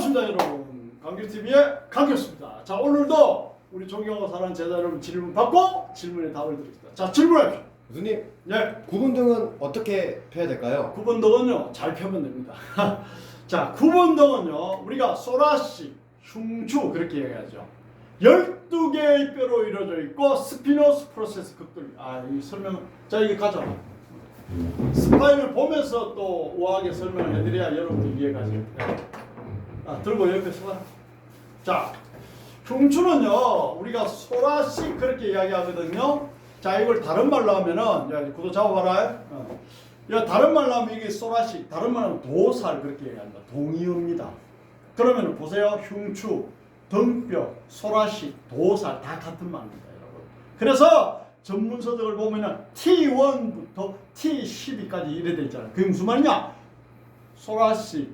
반갑습니다 여러분. 강길TV의 강길수입니다. 자 오늘도 우리 존경하고 사랑하는 제자 여러분 질문 받고 질문에 답을 드리겠습니다. 자 질문하십시오. 교수님 네. 구분등은 어떻게 펴야 될까요? 구분등은요 잘 펴면 됩니다. 자 구분등은요 우리가 소라시 흉추 그렇게 얘기하죠. 12개의 뼈로 이루어져 있고 스피노스 프로세스 극돌 아이 설명 자 이게 가자 스파인을 보면서 또 우아하게 설명을 해드려야 여러분들 이해가 됩니다 아, 들고 옆에 서봐. 자, 흉추는요, 우리가 소라시 그렇게 이야기하거든요. 자, 이걸 다른 말로 하면은, 야, 구도 잡아봐라. 어. 야, 다른 말로 하면 이게 소라시, 다른 말로 하면 도살 그렇게 얘기합니다. 동의어입니다. 그러면 보세요. 흉추, 등뼈, 소라시, 도살 다 같은 말입니다, 여러분. 그래서 전문서적을 보면은 T1부터 T12까지 이래 돼 있잖아요. 그게 무슨 말이냐? 소라시,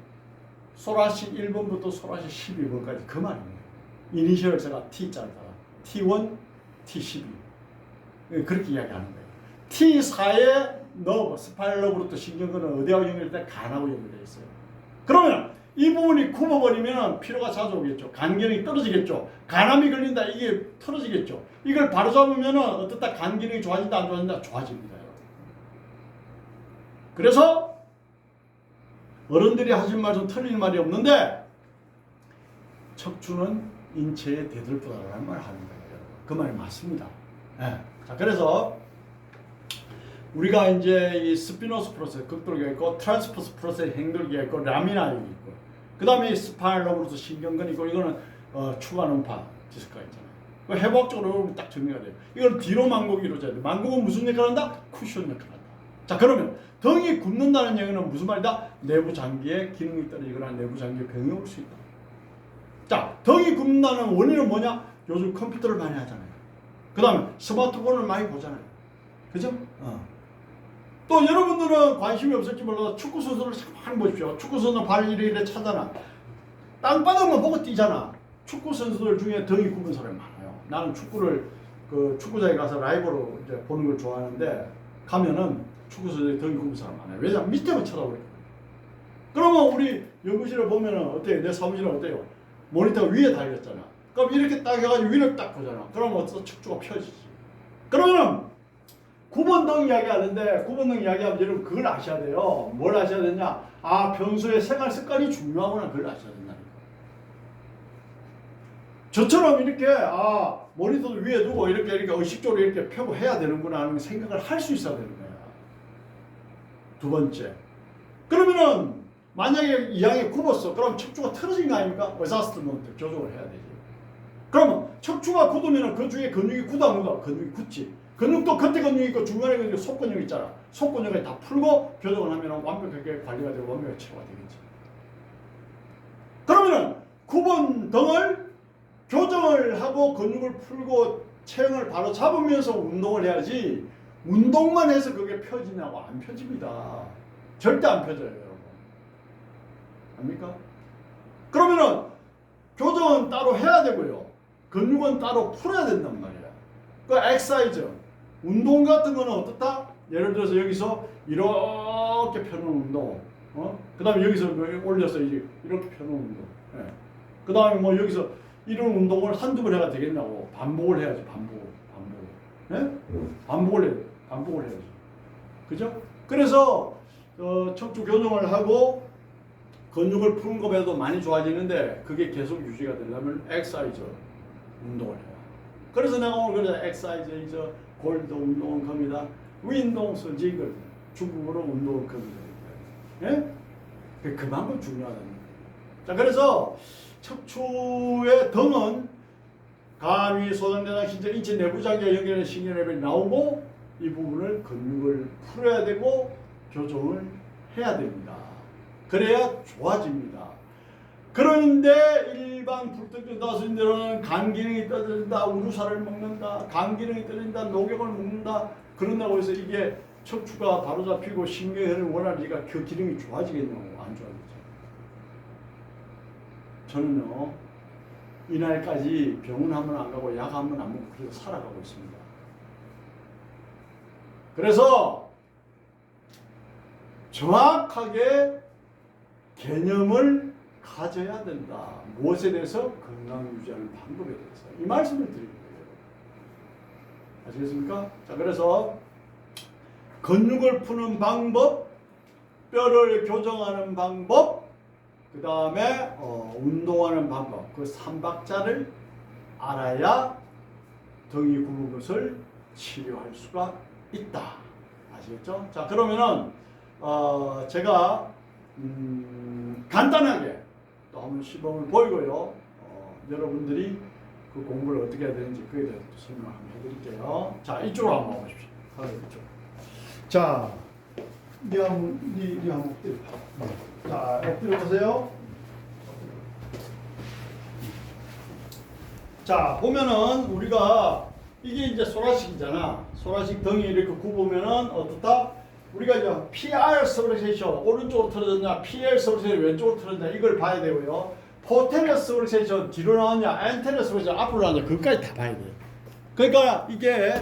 소라시 1번부터 소라시 12번까지 그 말입니다. 이니셜 제가 따라 T1, T12 예, 그렇게 이야기하는 거예요. T4에 너브, 스파이럴 너브부터 신경근은 어디하고 연결돼? 간하고 연결돼 있어요. 그러면 이 부분이 굽어버리면 피로가 자주 오겠죠. 간 기능이 떨어지겠죠. 간암이 걸린다 이게 틀어지겠죠. 이걸 바로 잡으면 어떻다 간 기능이 좋아진다 안 좋아진다 좋아집니다. 그래서 어른들이 하신 말씀 틀린 말이 없는데 척추는 인체의 대들보다라는 말을 하는 거예요. 그 말이 맞습니다. 예. 자 그래서 우리가 이제 이 스피노스 프로세스 극돌기가 있고 트랜스포스 프로세스 행돌기가 있고 라미나이 있고 그 다음에 스파이널로브로서 신경근이 있고 이거는 어, 추가 음파 디스크가 있잖아요. 그 해부학적으로 딱 정리가 돼요. 이건 뒤로 만곡이 이루어져야 돼. 만곡은 무슨 역할을 한다? 쿠션 역할을 한다. 자 그러면 등이 굽는다는 얘기는 무슨 말이다? 내부 장기의 기능이 떨어지거나 내부 장기에 병이 올 수 있다. 자, 등이 굽는다는 원인은 뭐냐? 요즘 컴퓨터를 많이 하잖아요. 그 다음에 스마트폰을 많이 보잖아요. 그죠? 어. 또 여러분들은 관심이 없을지 몰라도 축구 선수를 많이 보십시오. 축구 선수 발 이래 이래 차잖아. 땅바닥만 보고 뛰잖아. 축구 선수들 중에 등이 굽은 사람이 많아요. 나는 축구를 그 축구장에 가서 라이브로 이제 보는 걸 좋아하는데 가면은 축구 선수들이 등이 굽은 사람 많아요. 왜냐면 밑에만 쳐다보니까. 그러면 우리 연구실에 보면은 어때요? 내 사무실은 어때요? 모니터가 위에 달렸잖아. 그럼 이렇게 딱 해가지고 위를 딱 보잖아. 그러면 어떤 척추가 펴지지. 그러면은 9번 등 이야기하는데 9번 등 이야기하면 여러분 그걸 아셔야 돼요. 뭘 아셔야 되냐? 아 평소에 생활 습관이 중요하구나 그걸 아셔야 된다니까. 저처럼 이렇게 아 모니터도 위에 두고 이렇게 이렇게 의식적으로 이렇게 펴고 해야 되는구나 하는 생각을 할 수 있어야 되는 거야. 두 번째. 그러면은 만약에 이 양이 굽었어. 그럼 척추가 틀어진 거 아닙니까? 의사스트먼트 조정을 해야 되지. 그러면 척추가 굳으면 그 중에 근육이 굳어 안 굳어? 근육이 굳지. 근육도 겉에 근육이 있고 중간에 근육 속근육 있잖아. 속근육을 다 풀고 교정을 하면 완벽하게 관리가 되고 완벽하게 치료가 되겠지. 그러면은 9번 등을 교정을 하고 근육을 풀고 체형을 바로 잡으면서 운동을 해야지 운동만 해서 그게 펴지냐고 안 펴집니다. 절대 안 펴져요, 여러분. 압니까? 그러면은 교정은 따로 해야 되고요. 근육은 따로 풀어야 된단 말이야. 그 엑사이즈, 운동 같은 거는 어떻다? 예를 들어서 여기서 이렇게 펴는 운동, 어? 그 다음에 여기서 뭐 올려서 이렇게 펴는 운동. 예. 그 다음에 뭐 여기서 이런 운동을 한두 번 해가 되겠냐고. 반복을 해야지, 반복. 반복. 예? 반복을 해, 반복을 해야지. 그죠? 그래서, 어, 척추 교정을 하고, 근육을 푸는 것보다도 많이 좋아지는데, 그게 계속 유지가 되려면 엑사이즈 운동을 해요. 그래서 내가 오늘 그래 엑사이즈, 골드 운동은 겁니다. 윈동 서직을 중국어로 운동은 겁니다. 예? 그만큼 중요하다는 거예요. 자, 그래서 척추의 등은 간위, 소장대장, 신체, 인체 내부장기와 연결하는 신경레벨이 나오고 이 부분을 근육을 풀어야 되고 교정을 해야 됩니다. 그래야 좋아집니다. 그런데 일반 불특정 다수인들은 간 기능이 떨어진다, 우루사를 먹는다, 간 기능이 떨어진다, 녹용을 먹는다 그런다고 해서 이게 척추가 바로 잡히고 신경을 원하니까 그 기능이 좋아지겠냐고 안 좋아지죠. 저는요 이날까지 병원 한 번 안 가고 약 한 번 안 먹고 그래서 살아가고 있습니다. 그래서 정확하게 개념을 가져야 된다. 무엇에 대해서 건강 유지하는 방법에 대해서 이 말씀을 드리는 거예요. 아시겠습니까? 자 그래서 근육을 푸는 방법, 뼈를 교정하는 방법, 그 다음에 어, 운동하는 방법 그 삼박자를 알아야 등이 굽은 것을 치료할 수가 있다. 아시겠죠? 자 그러면은 어, 제가 음, 간단하게 또 한번 시범을 보이고요. 어, 여러분들이 그 공부를 어떻게 해야 되는지 그에 대해서 또 설명 한번 해드릴게요. 자 이쪽으로 한번 와보십시오. 바로 이쪽. 자, 니 한번 니, 니 한번 엎드려. 자, 엎드려 보세요. 자, 보면은 우리가 이게 이제 소라식이잖아. 소라식 등이 이렇게 굽으면은 어떻다? 우리가 이제 PR 서브레이션 오른쪽으로 틀어졌냐, PR 서브레이션 왼쪽으로 틀어졌냐 이걸 봐야 되고요. 포테레스 서브레이션 뒤로 나왔냐, 엔테레스 서브레이션 앞으로 나왔냐 그것까지 다 봐야 돼. 그러니까 이게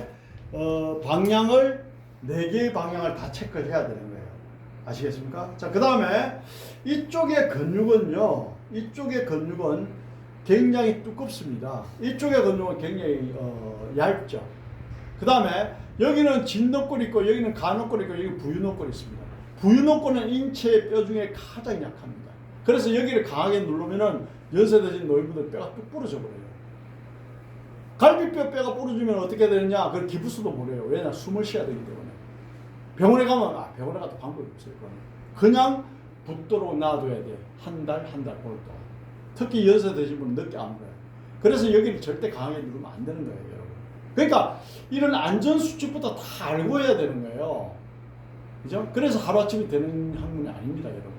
어, 방향을 네 개의 방향을 다 체크해야 되는 거예요. 아시겠습니까? 자, 그 다음에 이쪽의 근육은요, 이쪽의 근육은 굉장히 두껍습니다. 이쪽의 근육은 굉장히 어, 얇죠. 그 다음에 여기는 진노골 있고 여기는 간노골 있고 여기 부유노골 있습니다. 부유노골은 인체의 뼈 중에 가장 약합니다. 그래서 여기를 강하게 누르면은 연세대신 노인분들 뼈가 뚝 부러져 버려요. 갈비뼈 뼈가 부러지면 어떻게 되느냐? 그걸 기부스도 모르요 왜냐? 숨을 쉬어야 되기 때문에. 병원에 가면 아 병원에 가도 방법이 없어요. 그거는. 그냥 붙도록 놔둬야 돼. 한 달, 한 달, 올 동안. 특히 연세 드신 분은 늦게 안 거예요. 그래서 여기를 절대 강하게 누르면 안 되는 거예요, 여러분. 그러니까 이런 안전 수칙부터 다 알고 해야 되는 거예요. 그죠? 그래서 하루아침에 되는 학문이 아닙니다, 여러분.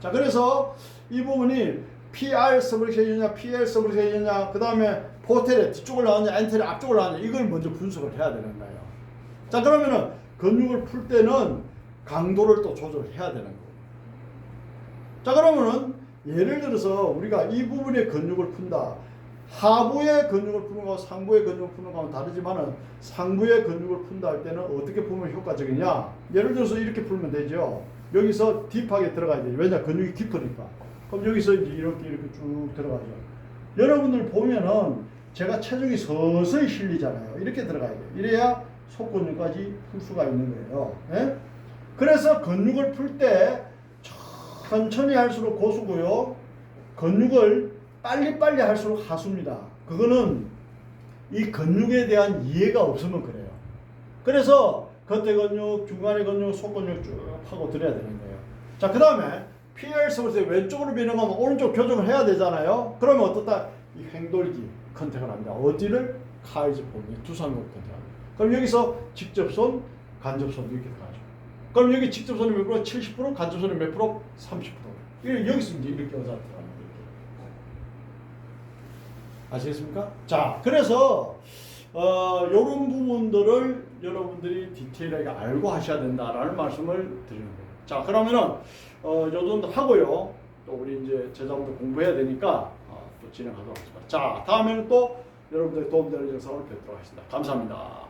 자, 그래서 이 부분이 PR 서브리세이냐, PR 서브리세이냐, 그 다음에 포텔에 뒤쪽을 나왔냐, 엔텔에 앞쪽을 나왔냐, 이걸 먼저 분석을 해야 되는 거예요. 자, 그러면은 근육을 풀 때는 강도를 또 조절해야 되는 거고. 자, 그러면은 예를 들어서 우리가 이 부분의 근육을 푼다. 하부의 근육을 푸는 거와 상부의 근육을 푸는 거하고는 다르지만은 상부의 근육을 푼다 할 때는 어떻게 풀면 효과적이냐? 예를 들어서 이렇게 풀면 되죠. 여기서 딥하게 들어가야 돼요. 왜냐? 근육이 깊으니까. 그럼 여기서 이제 이렇게 이렇게 쭉 들어가죠. 여러분들 보면은 제가 체중이 서서히 실리잖아요. 이렇게 들어가야 돼요. 이래야 속근육까지 풀 수가 있는 거예요. 예? 그래서 근육을 풀 때 천천히 할수록 고수고요. 근육을 빨리빨리 할수록 하수입니다. 그거는 이 근육에 대한 이해가 없으면 그래요. 그래서 겉에 근육, 중간에 근육, 속근육 쭉 하고 드려야 되는 거예요. 자, 그 다음에 PR 서브스 왼쪽으로 변형하면 오른쪽 교정을 해야 되잖아요. 그러면 어떻다? 이 횡돌기 컨택을 합니다. 어디를? 카이즈 본이 두상근 컨택합니다. 그럼 여기서 직접손, 간접손 이렇게 들어가죠. 그럼 여기 직접손이 몇 프로? 70%, 간접손이 몇 프로? 30%. 이게 여기서 이제 이렇게 의사 들어가는 거예요. 아시겠습니까? 자, 그래서 어, 이런 부분들을 여러분들이 디테일하게 알고 하셔야 된다라는 말씀을 드리는 거예요. 자, 그러면은 어, 요 정도 하고요. 또 우리 이제 제자분들 공부해야 되니까 어, 또 진행하도록 하겠습니다. 자, 다음에는 또 여러분들의 도움되는 영상을 뵙도록 하겠습니다. 감사합니다.